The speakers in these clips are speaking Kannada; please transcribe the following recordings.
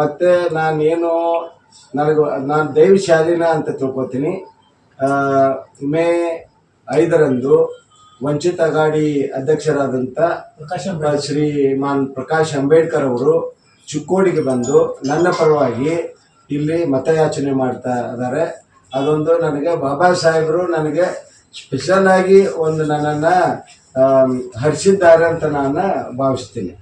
ಮತ್ತು ನಾನೇನು ನನಗೆ ನಾನು ದೈವ ಶಾಲಿನ ಅಂತ ತಿಳ್ಕೊತೀನಿ. ಮೇ ಐದರಂದು ವಂಚಿತ ಅಗಾಡಿ ಅಧ್ಯಕ್ಷರಾದಂಥ ಶ್ರೀ ಶ್ರೀಮಾನ್ ಪ್ರಕಾಶ್ ಅಂಬೇಡ್ಕರ್ ಅವರು ಚಿಕ್ಕೋಡಿಗೆ ಬಂದು ನನ್ನ ಪರವಾಗಿ ಇಲ್ಲಿ ಮತಯಾಚನೆ ಮಾಡ್ತಾ ಇದ್ದಾರೆ. ಅದೊಂದು ನನಗೆ ಬಾಬಾ ಸಾಹೇಬರು ನನಗೆ ಸ್ಪೆಷಲ್ ಆಗಿ ಒಂದು ನನ್ನನ್ನು ಹರಿಸಿದ್ದಾರೆ ಅಂತ ನಾನು ಭಾವಿಸ್ತೀನಿ.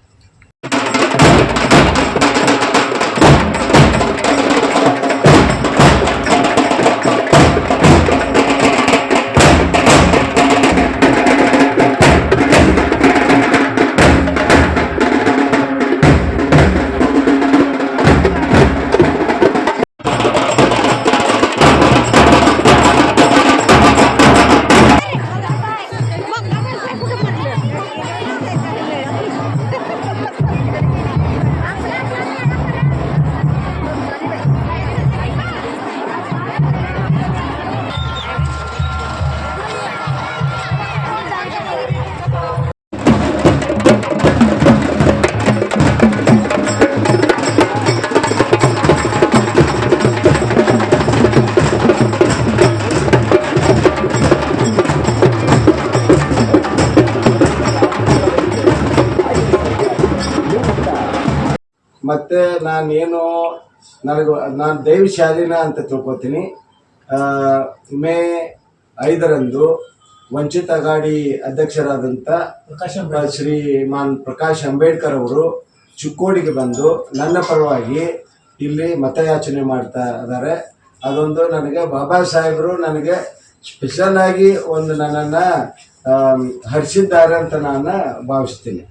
ಮತ್ತು ನಾನೇನು ನನಗೆ ನಾನು ದೈವ ಶಾಲಿನ ಅಂತ ತಿಳ್ಕೊತೀನಿ. ಮೇ ಐದರಂದು ವಂಚಿತ ಗಾಡಿ ಅಧ್ಯಕ್ಷರಾದಂಥ ಶ್ರೀಮಾನ್ ಪ್ರಕಾಶ್ ಅಂಬೇಡ್ಕರ್ ಅವರು ಚಿಕ್ಕೋಡಿಗೆ ಬಂದು ನನ್ನ ಪರವಾಗಿ ಇಲ್ಲಿ ಮತಯಾಚನೆ ಮಾಡ್ತಾ ಇದ್ದಾರೆ. ಅದೊಂದು ನನಗೆ ಬಾಬಾ ಸಾಹೇಬರು ನನಗೆ ಸ್ಪೆಷಲ್ ಆಗಿ ಒಂದು ನನ್ನನ್ನು ಹರಿಸಿದ್ದಾರೆ ಅಂತ ನಾನು ಭಾವಿಸ್ತೀನಿ.